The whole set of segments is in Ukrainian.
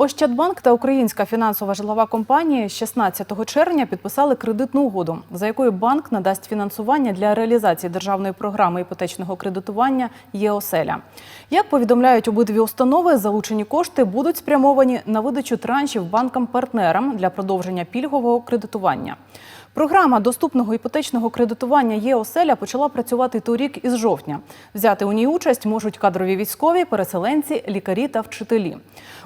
Ощадбанк та Українська фінансова житлова компанія 16 червня підписали кредитну угоду, за якою банк надасть фінансування для реалізації державної програми іпотечного кредитування ЄОСЕЛЯ. Як повідомляють обидві установи, залучені кошти будуть спрямовані на видачу траншів банкам-партнерам для продовження пільгового кредитування. Програма доступного іпотечного кредитування ЄОСЕЛЯ почала працювати торік із жовтня. Взяти у ній участь можуть кадрові військові, переселенці, лікарі та вчителі.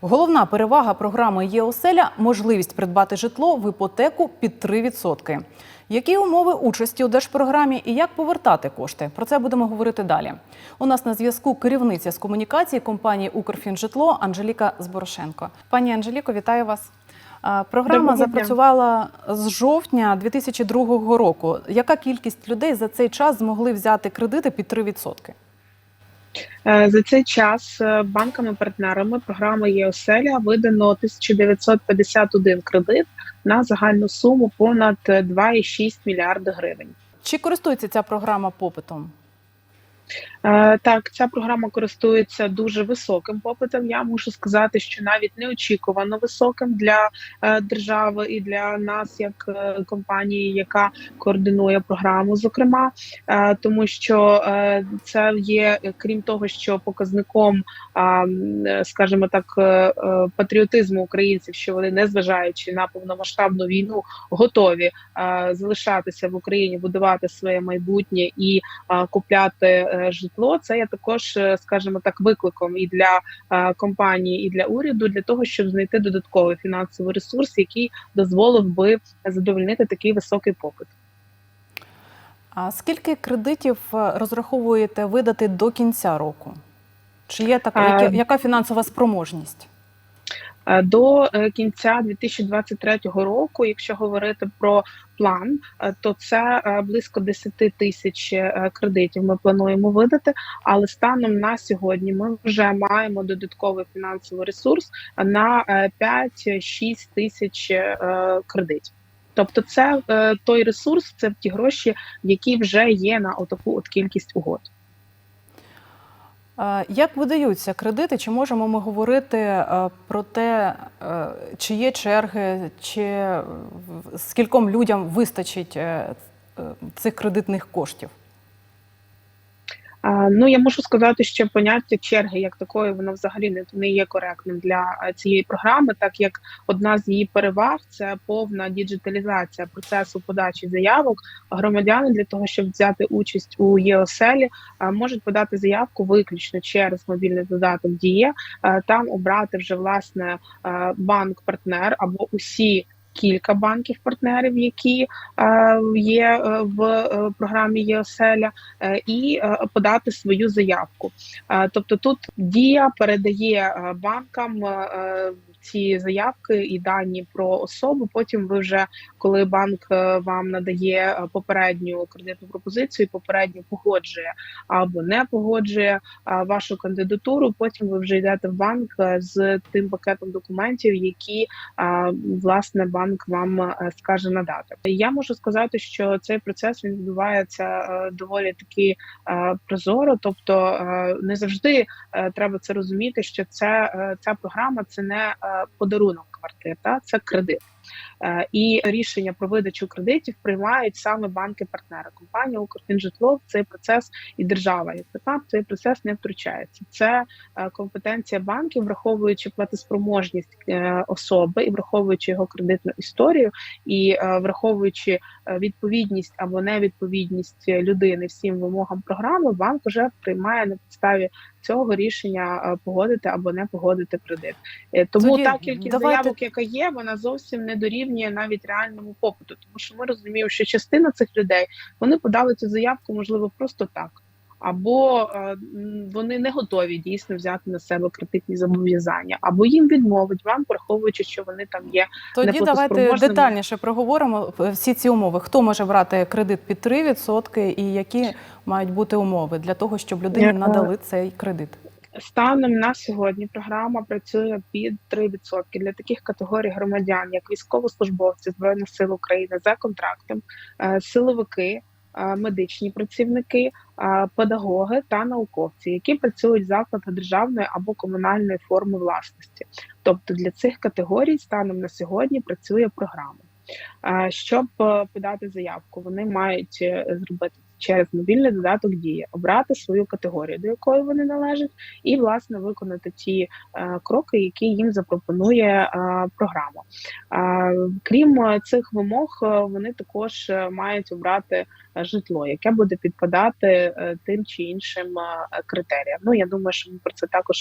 Головна перевага програми ЄОСЕЛЯ – можливість придбати житло в іпотеку під 3%. Які умови участі у держпрограмі і як повертати кошти? Про це будемо говорити далі. У нас на зв'язку керівниця з комунікації компанії Укрфінжитло Анжеліка Зборошенко. Пані Анжеліко, вітаю вас. Програма Доброго дня. запрацювала з жовтня 2002 року. Яка кількість людей за цей час змогли взяти кредити під 3%? Е, За цей час е, банками-партнерами програми ЄОСЕЛЯ видано 1951 кредит на загальну суму понад 2,6 мільярда гривень. Чи користується ця програма попитом? Е, Так, ця програма користується дуже високим попитом. Я мушу сказати, що навіть неочікувано високим для е, держави і для нас, як е, компанії, яка координує програму, зокрема, тому що це є, крім того, що показником, скажімо так, патріотизму українців, що вони, незважаючи на повномасштабну війну, готові залишатися в Україні, будувати своє майбутнє і купляти житло. Це є також, е, скажімо так, викликом і для е, компанії, і для уряду для того, щоб знайти додатковий фінансовий ресурс, який дозволив би задовольнити такий високий попит. А скільки кредитів е, розраховуєте видати до кінця року? Чи є така яка фінансова спроможність? Е, До е, кінця 2023 року, якщо говорити про план, е, то це близько 10 тисяч кредитів. Ми плануємо видати. Але станом на сьогодні ми вже маємо додатковий фінансовий ресурс на е, 5-6 тисяч кредитів. Тобто, це той ресурс, це ті гроші, які вже є на отаку от кількість угод. Як видаються кредити? Чи можемо ми говорити е, про те, е, чи є черги, чи скільком людям вистачить е, цих кредитних коштів? Ну я можу сказати, що поняття черги як такої воно взагалі не, не є коректним для е, цієї програми, так як одна з її переваг це повна діджиталізація процесу подачі заявок. Громадяни для того, щоб взяти участь у ЄОСЕЛі, е, можуть подати заявку виключно через мобільний додаток Дія. Е, Там обрати вже власне банк-партнер або усі. Кілька банків-партнерів, які е, є е, в е, програмі ЄОСЕЛЯ, і подати свою заявку. Тобто тут дія передає банкам ці заявки і дані про особу. Потім ви вже коли банк вам надає попередню кредитну пропозицію, попередньо погоджує або не погоджує вашу кандидатуру. Потім ви вже йдете в банк з тим пакетом документів, які власне банк вам е, скаже надати. Я можу сказати, що цей процес він відбувається е, доволі таки е, прозоро, тобто не завжди треба це розуміти, що це ця програма це не подарунок квартир, та це кредит. Е, І рішення про видачу кредитів приймають саме банки-партнери. Компанія «Укрфінжитло» в цей процес і держава, як така цей процес не втручається. Це е, компетенція банків, враховуючи платоспроможність е, особи і враховуючи його кредитну історію, і враховуючи відповідність або невідповідність людини всім вимогам програми, банк вже приймає на підставі цього рішення е, погодити або не погодити кредит. Е, Тому Тоді та кількість давайте- заявок, яка є, вона зовсім не дорівнює навіть реальному попиту, тому що ми розуміємо, що частина цих людей вони подали цю заявку, можливо, просто так. Або е, вони не готові дійсно взяти на себе кредитні зобов'язання, або їм відмовить вам, враховуючи, що вони там є Тоді давайте детальніше проговоримо е, всі ці умови. Хто може брати кредит під 3% і які мають бути умови для того, щоб людині надали цей кредит? Станом на сьогодні програма працює під 3% для таких категорій громадян, як військовослужбовці Збройних сил України за контрактом, е, силовики, медичні працівники, педагоги та науковці, які працюють в закладах державної або комунальної форми власності. Тобто для цих категорій станом на сьогодні працює програма. Щоб е, подати заявку, вони мають е, зробити через мобільний додаток дія, обрати свою категорію, до якої вони належать, і власне виконати ті е, кроки, які їм запропонує е, програма. Е, Крім цих вимог, вони також мають обрати житло, яке буде підпадати тим чи іншим критеріям. Ну я думаю, що ми про це також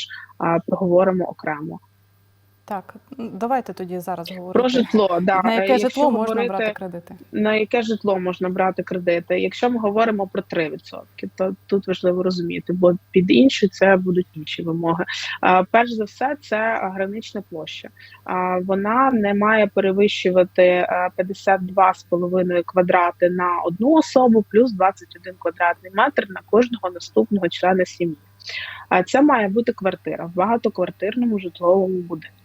проговоримо окремо. Так, давайте тоді зараз говорити. Про житло, да На яке якщо житло можна говорити- брати кредити? на яке житло можна брати кредити. Якщо ми говоримо про 3%, то тут важливо розуміти, бо під інші це будуть інші вимоги. А, Перш за все, це гранична площа. А, Вона не має перевищувати е, 52,5 квадрати на одну особу, плюс 21 квадратний метр на кожного наступного члена сім'ї. А це має бути квартира в багатоквартирному житловому будинку.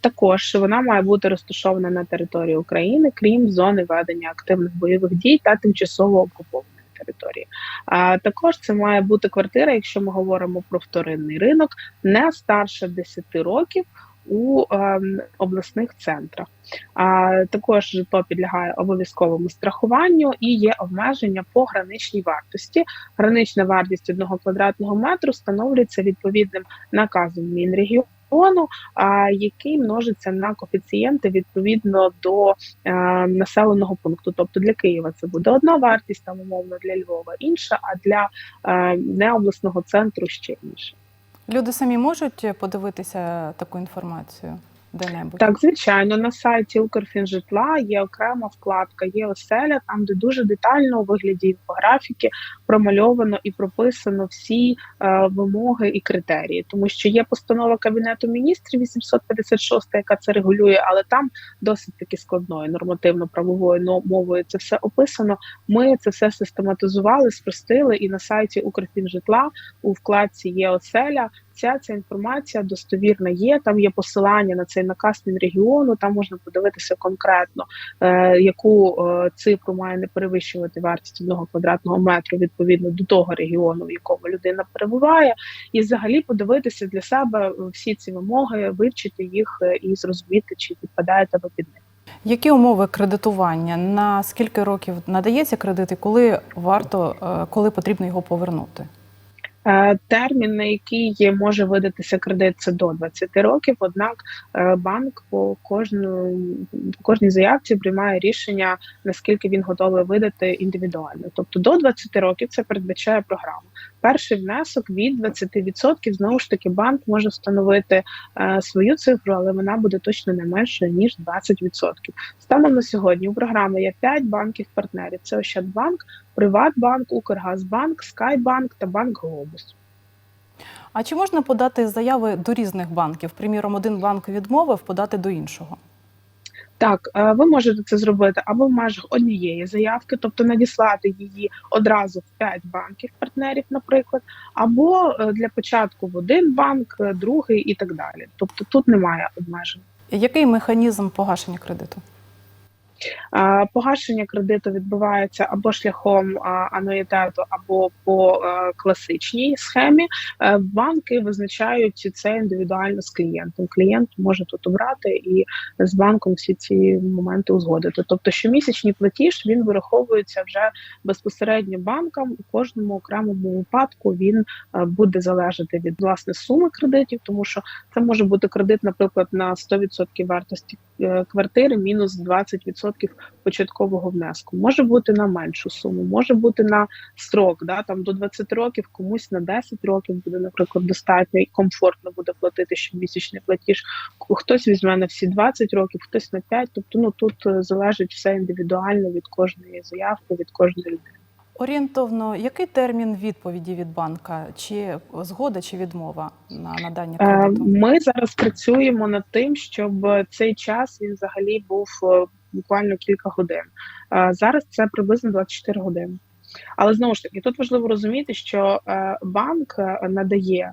Також вона має бути розташована на території України, крім зони ведення активних бойових дій та тимчасово окупованої території. А також це має бути квартира, якщо ми говоримо про вторинний ринок, не старше 10 років. У ем, обласних центрах а також житло підлягає обов'язковому страхуванню і є обмеження по граничній вартості. Гранична вартість одного квадратного метру встановлюється відповідним наказом Мінрегіону, а який множиться на коефіцієнти відповідно до е, населеного пункту. Тобто для Києва це буде одна вартість, там умовно для Львова інша, а для е, необласного центру ще інша. Люди самі можуть подивитися таку інформацію де-небудь? Так, звичайно, на сайті Укрфінжитла є окрема вкладка, є оселя, там де дуже детально у вигляді інфографіки промальовано і прописано всі е, вимоги і критерії, тому що є постанова кабінету міністрів 856, яка це регулює, але там досить таки складною нормативно-правовою но- мовою це все описано. Ми це все систематизували, спростили, і на сайті Укрфінжитла у вкладці є оселя. Вся ця інформація достовірна є. Там є посилання на цей наказ Мінрегіону. Там можна подивитися конкретно, е, яку е, цифру має не перевищувати вартість одного квадратного метру відповідно до того регіону, в якому людина перебуває, і взагалі подивитися для себе всі ці вимоги, вивчити їх е, і зрозуміти, чи підпадає тебе під них. Які умови кредитування? На скільки років надається кредит і коли варто, е, коли потрібно його повернути? Е, Термін, на який може видатися кредит, це до 20 років. Однак е, банк по кожну по кожній заявці приймає рішення, наскільки він готовий видати індивідуально. Тобто до 20 років це передбачає програма. Перший внесок від 20%, знову ж таки банк може встановити е, свою цифру, але вона буде точно не меншою ніж 20%. Станом на сьогодні у програми є 5 банків-партнерів: це Ощадбанк, Приватбанк, Укргазбанк, Скайбанк та Банк Глобус. А чи можна подати заяви до різних банків? Приміром, один банк відмовив подати до іншого. Так, е, ви можете це зробити або в межах однієї заявки, тобто надіслати її одразу в 5 банків партнерів, наприклад, або е, для початку в один банк, е, другий і так далі. Тобто тут немає обмежень. Який механізм погашення кредиту? Погашення кредиту відбувається або шляхом ануїтету, або по е, класичній схемі. Е, Банки визначають це індивідуально з клієнтом. Клієнт може тут обрати і з банком всі ці моменти узгодити. Тобто, щомісячний платіж він вираховується вже безпосередньо банкам. У кожному окремому випадку він е, буде залежати від власне суми кредитів, тому що це може бути кредит, наприклад, на 100% вартості квартири, мінус 20% початкового внеску. Може бути на меншу суму, може бути на строк, да, там до 20 років, комусь на 10 років буде, наприклад, достатньо і комфортно буде платити щомісячний платіж. Хтось візьме на всі 20 років, хтось на 5. Тобто, ну тут е, залежить все індивідуально від кожної заявки, від кожної людини. Орієнтовно, який термін відповіді від банка? Чи згода, чи відмова на надання Е, кредиту? Ми зараз працюємо над тим, щоб цей час він взагалі був е, буквально кілька годин. Е, Зараз це приблизно 24 години. Але знову ж таки, тут важливо розуміти, що банк надає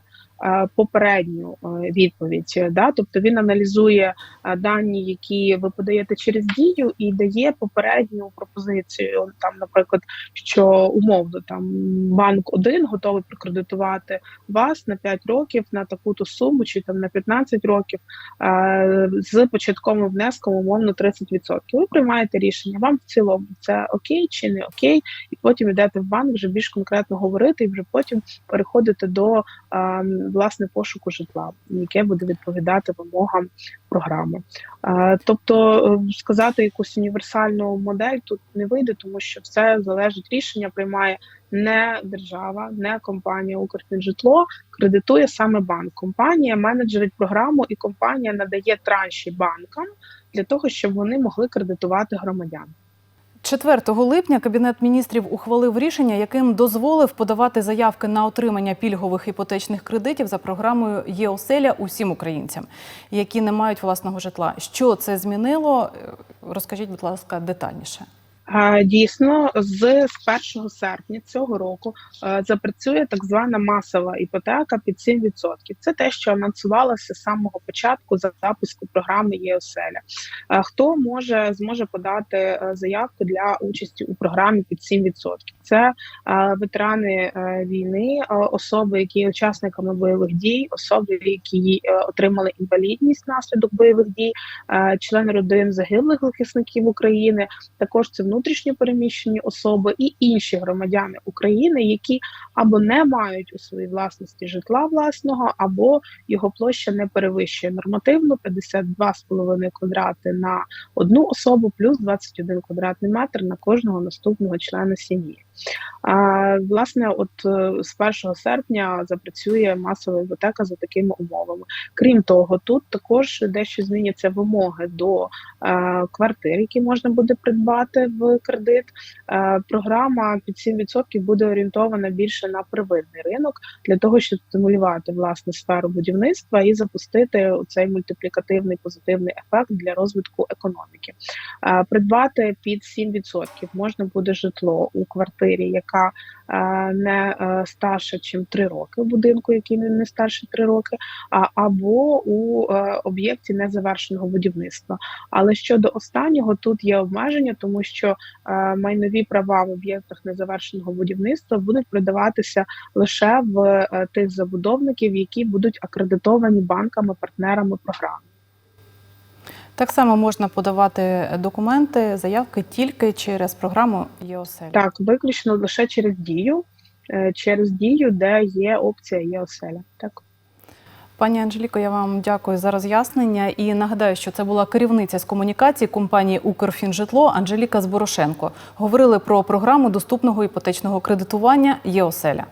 попередню е, відповідь. е, Да? Тобто він аналізує е, дані, які ви подаєте через дію, і дає попередню пропозицію. Там, наприклад, що умовно там банк один готовий прокредитувати вас на 5 років на таку-то суму, чи там на 15 років е, з початковим внеском умовно 30%. Ви приймаєте рішення. Вам в цілому це окей чи не окей, і потім йдете в банк вже більш конкретно говорити, і вже потім переходите до е, власне пошуку житла, яке буде відповідати вимогам програми. Тобто е, сказати якусь універсальну модель тут не вийде, тому що все залежить рішення, приймає не держава, не компанія Укрфінжитло, кредитує саме банк. Компанія менеджерить програму, і компанія надає транші банкам для того, щоб вони могли кредитувати громадян. 4 липня Кабінет міністрів ухвалив рішення, яким дозволив подавати заявки на отримання пільгових іпотечних кредитів за програмою ЄОСЕЛЯ усім українцям, які не мають власного житла. Що це змінило? Е, Розкажіть, будь ласка, детальніше. Дійсно, з, з 1 серпня цього року е, запрацює так звана масова іпотека під 7%. Це те, що анонсувалося з самого початку за запуску програми ЄОСЕЛЯ. Е, Хто може зможе подати е, заявку для участі у програмі під 7%? Це ветерани війни, особи, які є учасниками бойових дій, особи, які отримали інвалідність внаслідок бойових дій, члени родин загиблих захисників України. Також це внутрішньо переміщені особи і інші громадяни України, які або не мають у своїй власності житла власного, або його площа не перевищує нормативно 52,5 квадрати на одну особу, плюс 21 квадратний метр на кожного наступного члена сім'ї. А, власне, от е, з 1 серпня запрацює масова іпотека за такими умовами. Крім того, тут також дещо зміняться вимоги до е, квартир, які можна буде придбати в кредит. Е, програма під 7% буде орієнтована більше на первинний ринок для того, щоб стимулювати власне сферу будівництва і запустити цей мультиплікативний позитивний ефект для розвитку економіки. Придбати під 7% можна буде житло у квартирі, яка е, не е, старша, ніж 3 роки, в будинку, який не старше 3 роки, або у е, об'єкті незавершеного будівництва. Але щодо останнього, тут є обмеження, тому що майнові права в об'єктах незавершеного будівництва будуть продаватися лише в тих забудовників, які будуть акредитовані банками, партнерами програми. Так само можна подавати документи, заявки тільки через програму ЄОСЕЛЯ. Так, виключно лише через дію, е, через дію, де є опція є оселя. Так. Пані Анжеліко, я вам дякую за роз'яснення і нагадаю, що це була керівниця з комунікації компанії Укрфінжитло Анжеліка Зборошенко. Говорили про програму доступного іпотечного кредитування ЄОСЕЛЯ.